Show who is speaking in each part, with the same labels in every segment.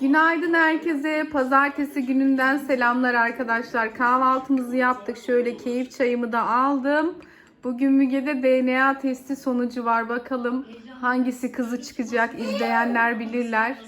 Speaker 1: Günaydın herkese. Pazartesi gününden selamlar arkadaşlar. Kahvaltımızı yaptık. Şöyle keyif çayımı da aldım. Bugün Müge'de DNA testi sonucu var. Bakalım hangisi kızı çıkacak. İzleyenler bilirler.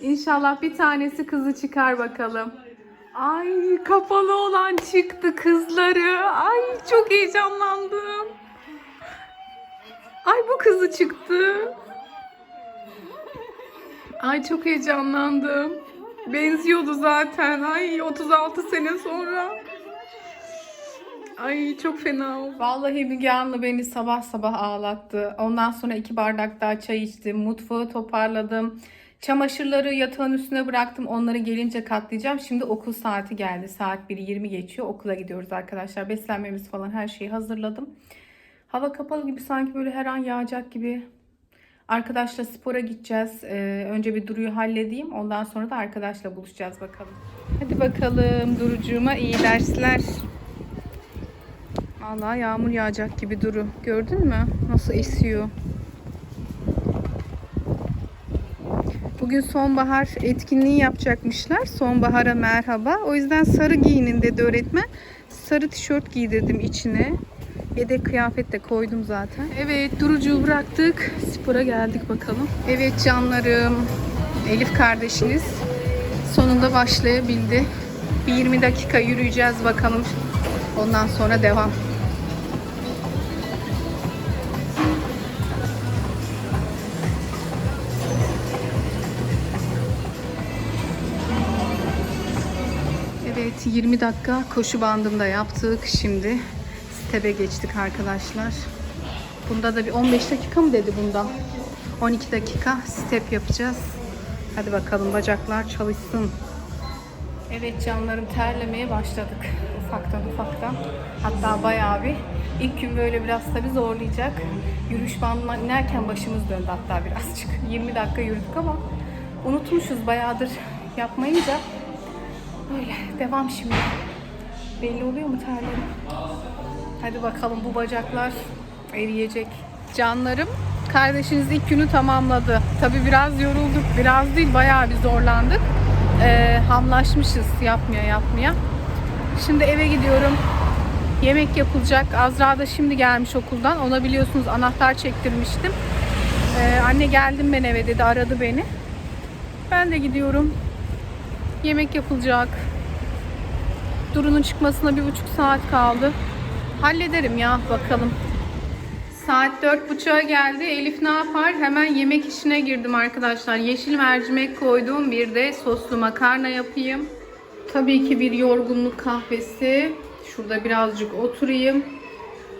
Speaker 1: İnşallah bir tanesi kızı çıkar bakalım. Ay kapalı olan çıktı kızları. Ay çok heyecanlandım. Ay bu kızı çıktı. Ay çok heyecanlandım. Benziyordu zaten. Ay 36 sene sonra. Ay çok fena oldu. Vallahi Müge Anlı beni sabah sabah ağlattı. Ondan sonra iki bardak daha çay içtim. Mutfağı toparladım. Çamaşırları yatağın üstüne bıraktım. Onları gelince katlayacağım. Şimdi okul saati geldi. Saat 1.20 geçiyor. Okula gidiyoruz arkadaşlar. Beslenmemiz falan her şeyi hazırladım. Hava kapalı gibi sanki böyle her an yağacak gibi. Arkadaşla spora gideceğiz. Ee, önce bir Duru'yu halledeyim. Ondan sonra da arkadaşla buluşacağız bakalım. Hadi bakalım Duru'cuğuma iyi dersler. Vallahi yağmur yağacak gibi Duru. Gördün mü? Nasıl esiyor. Bugün sonbahar etkinliği yapacakmışlar. Sonbahara merhaba. O yüzden sarı giyinin dedi öğretmen. Sarı tişört giydirdim içine. Yedek kıyafet de koydum zaten. Evet Durucuğu bıraktık. Spora geldik bakalım. Evet canlarım. Elif kardeşiniz sonunda başlayabildi. Bir 20 dakika yürüyeceğiz bakalım. Ondan sonra devam. Evet 20 dakika koşu bandında yaptık. Şimdi step'e geçtik arkadaşlar. Bunda da bir 15 dakika mı dedi bunda? 12 dakika step yapacağız. Hadi bakalım bacaklar çalışsın. Evet canlarım terlemeye başladık. Ufaktan ufaktan. Hatta bayağı bir. İlk gün böyle biraz tabii zorlayacak. Yürüyüş bandına inerken başımız döndü hatta birazcık. 20 dakika yürüdük ama unutmuşuz bayağıdır yapmayınca. Böyle devam şimdi. Belli oluyor mu terlerim? Hadi bakalım bu bacaklar eriyecek. Canlarım kardeşiniz ilk günü tamamladı. Tabi biraz yorulduk. Biraz değil bayağı bir zorlandık. Ee, hamlaşmışız yapmaya yapmaya. Şimdi eve gidiyorum. Yemek yapılacak. Azra da şimdi gelmiş okuldan. Ona biliyorsunuz anahtar çektirmiştim. Ee, anne geldim ben eve dedi. Aradı beni. Ben de gidiyorum. Yemek yapılacak. Duru'nun çıkmasına bir buçuk saat kaldı. Hallederim ya bakalım. Saat dört buçuğa geldi. Elif ne yapar? Hemen yemek işine girdim arkadaşlar. Yeşil mercimek koydum. Bir de soslu makarna yapayım. Tabii ki bir yorgunluk kahvesi. Şurada birazcık oturayım.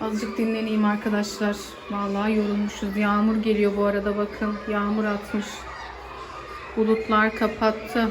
Speaker 1: Azıcık dinleneyim arkadaşlar. Vallahi yorulmuşuz. Yağmur geliyor bu arada bakın. Yağmur atmış. Bulutlar kapattı.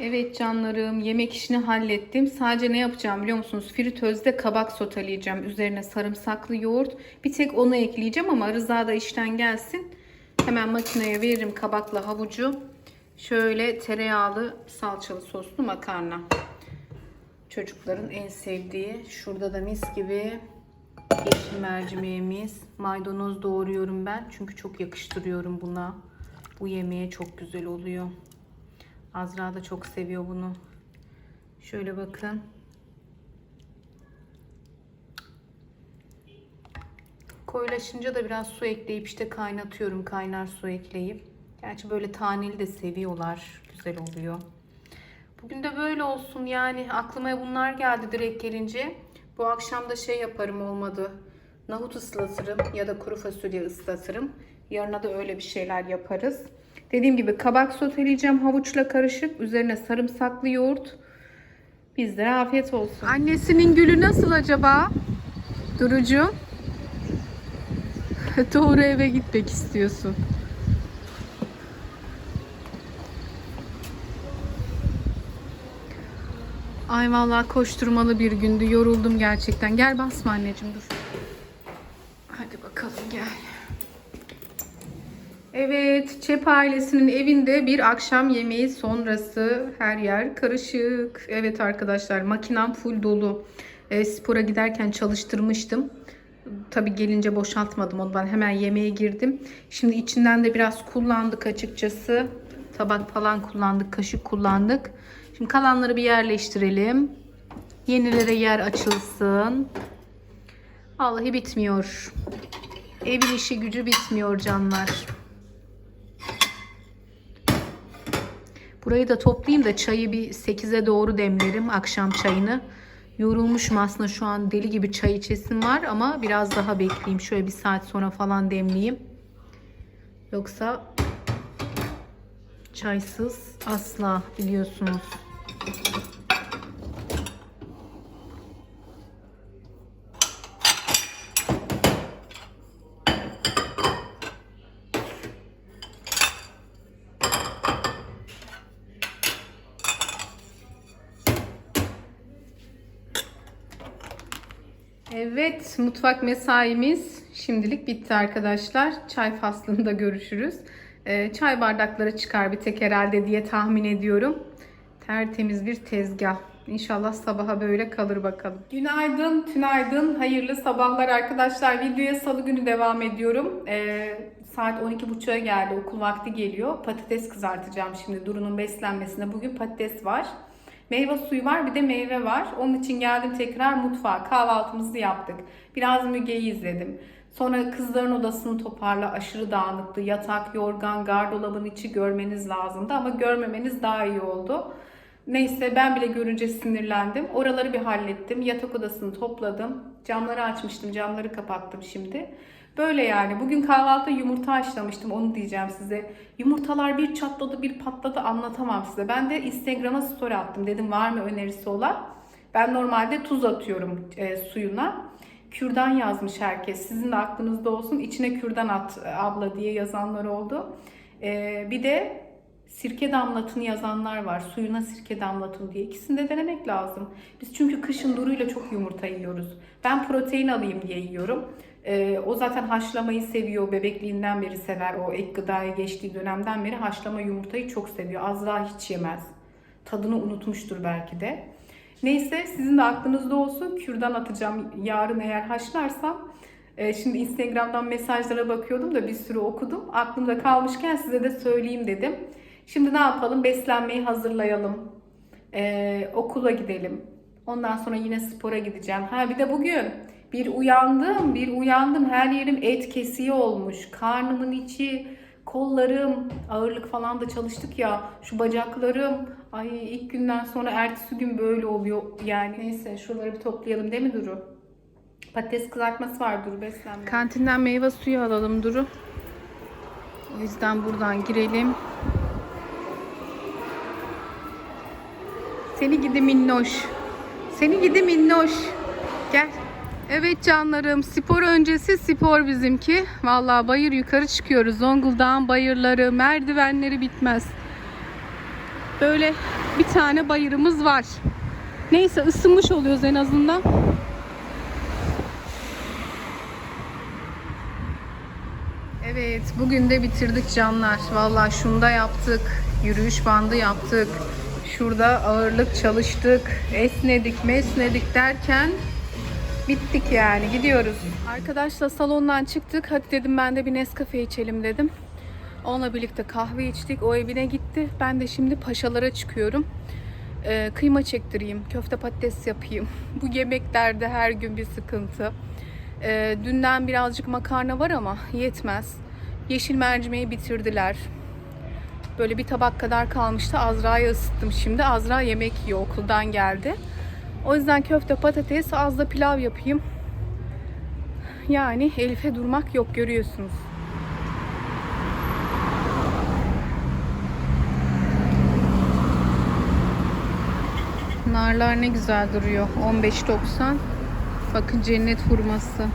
Speaker 1: Evet canlarım yemek işini hallettim. Sadece ne yapacağım biliyor musunuz? Fritözde kabak soteleyeceğim. Üzerine sarımsaklı yoğurt. Bir tek onu ekleyeceğim ama Rıza da işten gelsin. Hemen makineye veririm kabakla havucu. Şöyle tereyağlı salçalı soslu makarna. Çocukların en sevdiği. Şurada da mis gibi yeşil mercimeğimiz. Maydanoz doğruyorum ben. Çünkü çok yakıştırıyorum buna. Bu yemeğe çok güzel oluyor. Azra da çok seviyor bunu. Şöyle bakın. Koyulaşınca da biraz su ekleyip işte kaynatıyorum. Kaynar su ekleyip. Gerçi böyle taneli de seviyorlar. Güzel oluyor. Bugün de böyle olsun yani. Aklıma bunlar geldi direkt gelince. Bu akşam da şey yaparım olmadı. Nahut ıslatırım ya da kuru fasulye ıslatırım. Yarına da öyle bir şeyler yaparız. Dediğim gibi kabak soteleyeceğim havuçla karışık. Üzerine sarımsaklı yoğurt. Bizlere afiyet olsun. Annesinin gülü nasıl acaba? Durucu. Doğru eve gitmek istiyorsun. Ay vallahi koşturmalı bir gündü. Yoruldum gerçekten. Gel basma anneciğim dur. Hadi bakalım gel. Evet, Çep ailesinin evinde bir akşam yemeği sonrası her yer karışık. Evet arkadaşlar, makinem full dolu. E, spora giderken çalıştırmıştım. Tabi gelince boşaltmadım onu ben hemen yemeğe girdim. Şimdi içinden de biraz kullandık açıkçası. tabak falan kullandık, kaşık kullandık. Şimdi kalanları bir yerleştirelim. Yenilere yer açılsın. Vallahi bitmiyor. Evin işi gücü bitmiyor canlar. Burayı da toplayayım da çayı bir 8'e doğru demlerim akşam çayını. Yorulmuşum aslında şu an deli gibi çay içesim var ama biraz daha bekleyeyim. Şöyle bir saat sonra falan demleyeyim. Yoksa çaysız asla biliyorsunuz. Evet, mutfak mesaimiz şimdilik bitti arkadaşlar. Çay faslında görüşürüz. Ee, çay bardakları çıkar bir tek herhalde diye tahmin ediyorum. Tertemiz bir tezgah. İnşallah sabaha böyle kalır bakalım. Günaydın, tünaydın, hayırlı sabahlar arkadaşlar. Videoya salı günü devam ediyorum. Ee, saat 12.30'a geldi, okul vakti geliyor. Patates kızartacağım şimdi Duru'nun beslenmesine. Bugün patates var. Meyve suyu var bir de meyve var. Onun için geldim tekrar mutfağa. Kahvaltımızı yaptık. Biraz Müge'yi izledim. Sonra kızların odasını toparla aşırı dağınıktı. Yatak, yorgan, gardırobun içi görmeniz lazımdı ama görmemeniz daha iyi oldu. Neyse ben bile görünce sinirlendim. Oraları bir hallettim. Yatak odasını topladım. Camları açmıştım. Camları kapattım şimdi. Böyle yani. Bugün kahvaltıda yumurta haşlamıştım. Onu diyeceğim size. Yumurtalar bir çatladı bir patladı anlatamam size. Ben de Instagram'a story attım. Dedim var mı önerisi olan. Ben normalde tuz atıyorum e, suyuna. Kürdan yazmış herkes. Sizin de aklınızda olsun. İçine kürdan at e, abla diye yazanlar oldu. E, bir de sirke damlatın yazanlar var. Suyuna sirke damlatın diye. İkisini de denemek lazım. Biz çünkü kışın duruyla çok yumurta yiyoruz. Ben protein alayım diye yiyorum. Ee, o zaten haşlamayı seviyor. Bebekliğinden beri sever. O ek gıdaya geçtiği dönemden beri haşlama yumurtayı çok seviyor. Azra hiç yemez. Tadını unutmuştur belki de. Neyse sizin de aklınızda olsun. Kürdan atacağım yarın eğer haşlarsam. Ee, şimdi Instagram'dan mesajlara bakıyordum da bir sürü okudum. Aklımda kalmışken size de söyleyeyim dedim. Şimdi ne yapalım? Beslenmeyi hazırlayalım. Ee, okula gidelim. Ondan sonra yine spora gideceğim. Ha bir de bugün bir uyandım, bir uyandım. Her yerim et kesiği olmuş. Karnımın içi, kollarım, ağırlık falan da çalıştık ya. Şu bacaklarım. Ay ilk günden sonra ertesi gün böyle oluyor. Yani neyse şuraları bir toplayalım değil mi Duru? Patates kızartması var Duru beslenme. Kantinden meyve suyu alalım Duru. O yüzden buradan girelim. Seni gidi minnoş. Seni gidi minnoş. Gel. Evet canlarım spor öncesi spor bizimki. Vallahi bayır yukarı çıkıyoruz. Zonguldak'ın bayırları, merdivenleri bitmez. Böyle bir tane bayırımız var. Neyse ısınmış oluyoruz en azından. Evet bugün de bitirdik canlar. Vallahi şunu da yaptık. Yürüyüş bandı yaptık. Şurada ağırlık çalıştık. Esnedik mesnedik derken bittik yani gidiyoruz. Arkadaşla salondan çıktık. Hadi dedim ben de bir Nescafe içelim dedim. Onunla birlikte kahve içtik. O evine gitti. Ben de şimdi paşalara çıkıyorum. Ee, kıyma çektireyim. Köfte patates yapayım. Bu yemeklerde her gün bir sıkıntı. Ee, dünden birazcık makarna var ama yetmez. Yeşil mercimeği bitirdiler. Böyle bir tabak kadar kalmıştı. Azra'ya ısıttım şimdi. Azra yemek yiyor okuldan geldi. O yüzden köfte patates az da pilav yapayım. Yani Elif'e durmak yok görüyorsunuz. Narlar ne güzel duruyor. 15.90. Bakın cennet hurması.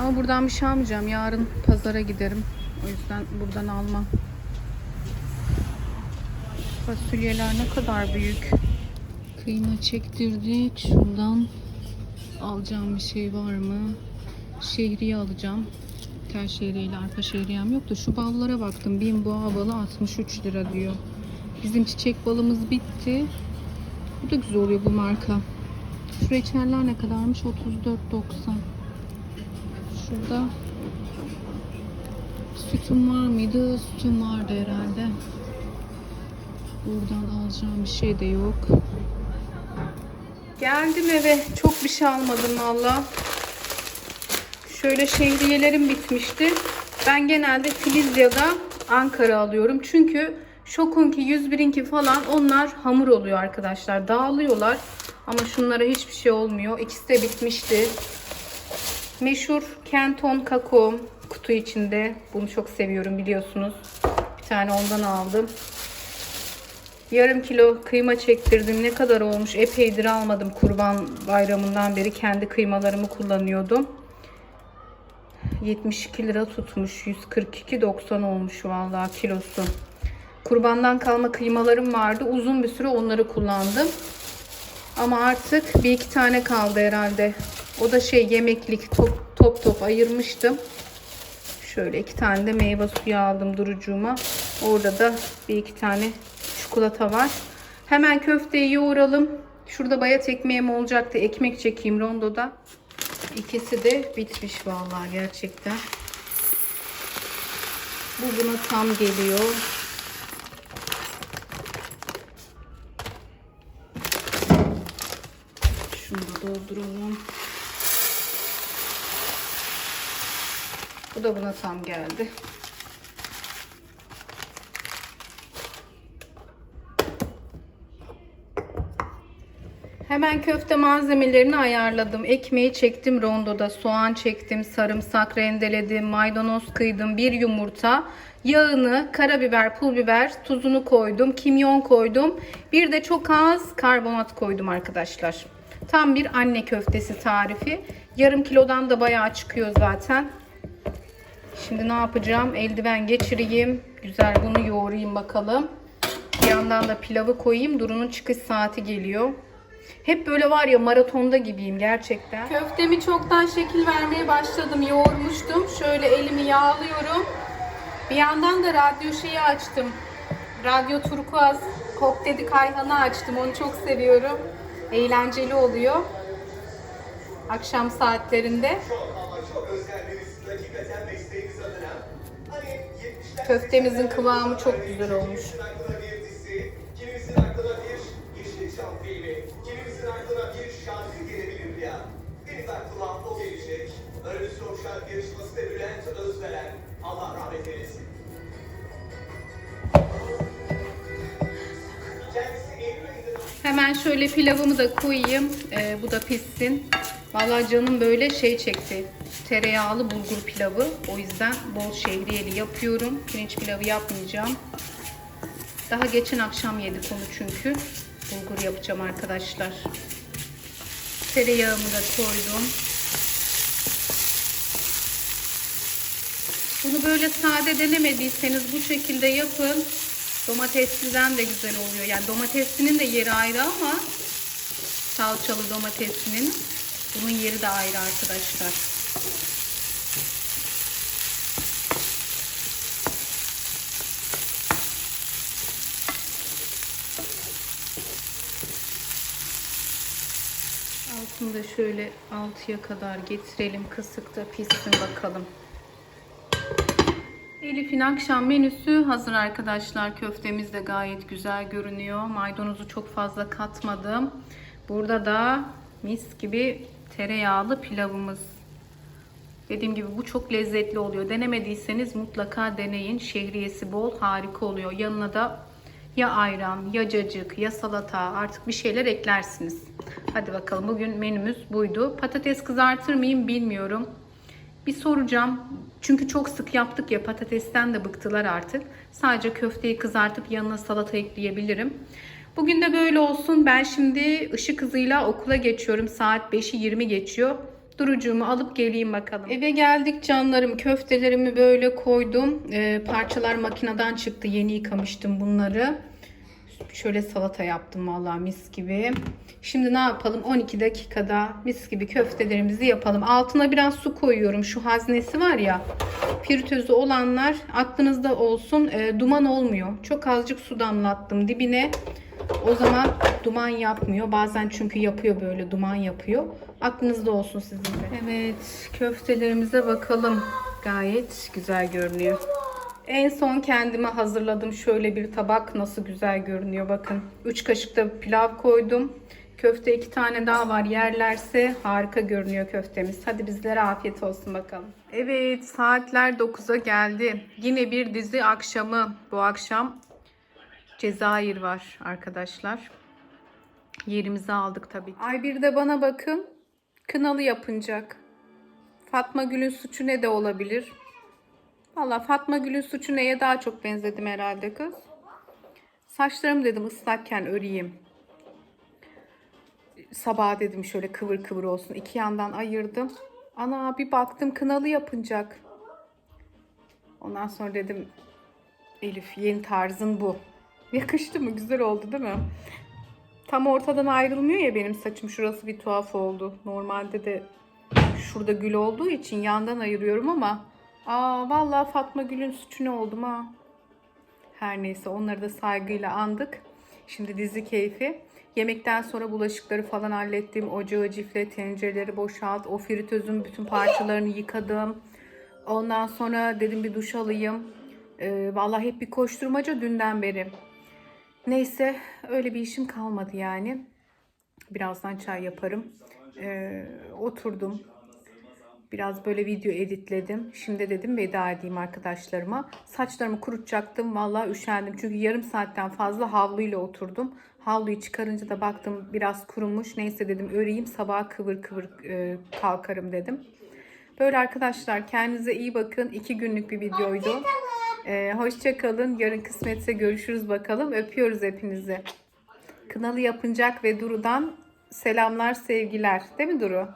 Speaker 1: Ama buradan bir şey almayacağım. Yarın pazara giderim. O yüzden buradan almam. Fasulyeler ne kadar büyük. Kıyma çektirdik. Şuradan alacağım bir şey var mı? Şehriye alacağım. Tel şehriyeyle arka şehriyem yok da şu ballara baktım. Bin boğa balı 63 lira diyor. Bizim çiçek balımız bitti. Bu da güzel oluyor bu marka. Şu reçeller ne kadarmış? 34.90. Şurada sütüm var mıydı? Sütüm vardı herhalde. Buradan alacağım bir şey de yok. Geldim eve. Çok bir şey almadım valla. Şöyle şehriyelerim bitmişti. Ben genelde Filizya'da Ankara alıyorum. Çünkü Şokunki 101'inki falan onlar hamur oluyor arkadaşlar. Dağılıyorlar. Ama şunlara hiçbir şey olmuyor. İkisi de bitmişti. Meşhur Kenton kakao kutu içinde. Bunu çok seviyorum biliyorsunuz. Bir tane ondan aldım. Yarım kilo kıyma çektirdim. Ne kadar olmuş? Epeydir almadım. Kurban bayramından beri kendi kıymalarımı kullanıyordum. 72 lira tutmuş. 142.90 olmuş vallahi kilosu. Kurbandan kalma kıymalarım vardı. Uzun bir süre onları kullandım. Ama artık bir iki tane kaldı herhalde. O da şey yemeklik top top, top ayırmıştım. Şöyle iki tane de meyve suyu aldım durucuğuma. Orada da bir iki tane çikolata var. Hemen köfteyi yoğuralım. Şurada bayat ekmeğim olacaktı. Ekmek çekeyim rondoda. İkisi de bitmiş vallahi gerçekten. Bu buna tam geliyor. Şunu da dolduralım. Bu da buna tam geldi. Hemen köfte malzemelerini ayarladım. Ekmeği çektim rondoda. Soğan çektim, sarımsak rendeledim, maydanoz kıydım, bir yumurta, yağını, karabiber, pul biber, tuzunu koydum, kimyon koydum. Bir de çok az karbonat koydum arkadaşlar. Tam bir anne köftesi tarifi. Yarım kilodan da bayağı çıkıyor zaten. Şimdi ne yapacağım? Eldiven geçireyim. Güzel bunu yoğurayım bakalım. Bir yandan da pilavı koyayım. Duru'nun çıkış saati geliyor. Hep böyle var ya maratonda gibiyim gerçekten. Köftemi çoktan şekil vermeye başladım. Yoğurmuştum. Şöyle elimi yağlıyorum. Bir yandan da radyo şeyi açtım. Radyo Turkuaz Hop dedi Kayhan'ı açtım. Onu çok seviyorum. Eğlenceli oluyor. Akşam saatlerinde. Köftemizin kıvamı çok güzel olmuş.
Speaker 2: Benim de aklıma o gelecek. Eurovision şarkı yarışmasında Bülent Özveren. Allah rahmet eylesin.
Speaker 1: Hemen şöyle pilavımı da koyayım. Ee, bu da pişsin. Vallahi canım böyle şey çekti. Tereyağlı bulgur pilavı. O yüzden bol şehriyeli yapıyorum. Pirinç pilavı yapmayacağım. Daha geçen akşam yedik onu çünkü. Bulgur yapacağım arkadaşlar. Tereyağımı da koydum. Bunu böyle sade denemediyseniz bu şekilde yapın. Domatesliden de güzel oluyor. Yani domateslinin de yeri ayrı ama salçalı domateslinin bunun yeri de ayrı arkadaşlar. Altını da şöyle altıya kadar getirelim. Kısıkta pişsin bakalım. Elif'in akşam menüsü hazır arkadaşlar. Köftemiz de gayet güzel görünüyor. Maydanozu çok fazla katmadım. Burada da mis gibi tereyağlı pilavımız. Dediğim gibi bu çok lezzetli oluyor. Denemediyseniz mutlaka deneyin. Şehriyesi bol harika oluyor. Yanına da ya ayran, ya cacık, ya salata artık bir şeyler eklersiniz. Hadi bakalım bugün menümüz buydu. Patates kızartır mıyım bilmiyorum. Bir soracağım. Çünkü çok sık yaptık ya patatesten de bıktılar artık. Sadece köfteyi kızartıp yanına salata ekleyebilirim. Bugün de böyle olsun. Ben şimdi ışık hızıyla okula geçiyorum. Saat 5'i 20 geçiyor. Durucuğumu alıp geleyim bakalım. Eve geldik canlarım. Köftelerimi böyle koydum. Ee, parçalar makineden çıktı. Yeni yıkamıştım bunları. Şöyle salata yaptım vallahi mis gibi. Şimdi ne yapalım? 12 dakikada mis gibi köftelerimizi yapalım. Altına biraz su koyuyorum. Şu haznesi var ya. Piritözü olanlar aklınızda olsun. E, duman olmuyor. Çok azıcık su damlattım dibine. O zaman duman yapmıyor. Bazen çünkü yapıyor böyle duman yapıyor. Aklınızda olsun sizin de. Evet köftelerimize bakalım. Gayet güzel görünüyor. En son kendime hazırladım şöyle bir tabak. Nasıl güzel görünüyor bakın. 3 kaşık da pilav koydum. Köfte iki tane daha var. Yerlerse harika görünüyor köftemiz. Hadi bizlere afiyet olsun bakalım. Evet saatler 9'a geldi. Yine bir dizi akşamı. Bu akşam Cezayir var arkadaşlar. Yerimizi aldık tabii. Ay bir de bana bakın. Kınalı yapınacak. Fatma Gül'ün suçu ne de olabilir? Valla Fatma Gül'ün suçu neye daha çok benzedim herhalde kız. Saçlarımı dedim ıslakken öreyim. Sabah dedim şöyle kıvır kıvır olsun. İki yandan ayırdım. Ana bir baktım kınalı yapınacak. Ondan sonra dedim Elif yeni tarzın bu. Yakıştı mı? Güzel oldu değil mi? Tam ortadan ayrılmıyor ya benim saçım. Şurası bir tuhaf oldu. Normalde de şurada gül olduğu için yandan ayırıyorum ama aa vallahi Fatma Gül'ün suçu oldum ha. Her neyse onları da saygıyla andık. Şimdi dizi keyfi. Yemekten sonra bulaşıkları falan hallettim. Ocağı cifle, tencereleri boşalt. O fritözün bütün parçalarını yıkadım. Ondan sonra dedim bir duş alayım. Ee, vallahi hep bir koşturmaca dünden beri. Neyse öyle bir işim kalmadı yani. Birazdan çay yaparım. Ee, oturdum. Biraz böyle video editledim. Şimdi dedim veda edeyim arkadaşlarıma. Saçlarımı kurutacaktım. Vallahi üşendim. Çünkü yarım saatten fazla havluyla oturdum. Havluyu çıkarınca da baktım biraz kurumuş. Neyse dedim öreyim sabah kıvır kıvır e, kalkarım dedim. Böyle arkadaşlar kendinize iyi bakın. İki günlük bir videoydu. Ee, hoşça kalın. Yarın kısmetse görüşürüz bakalım. Öpüyoruz hepinizi. Kınalı yapınacak ve Duru'dan selamlar sevgiler. Değil mi Duru?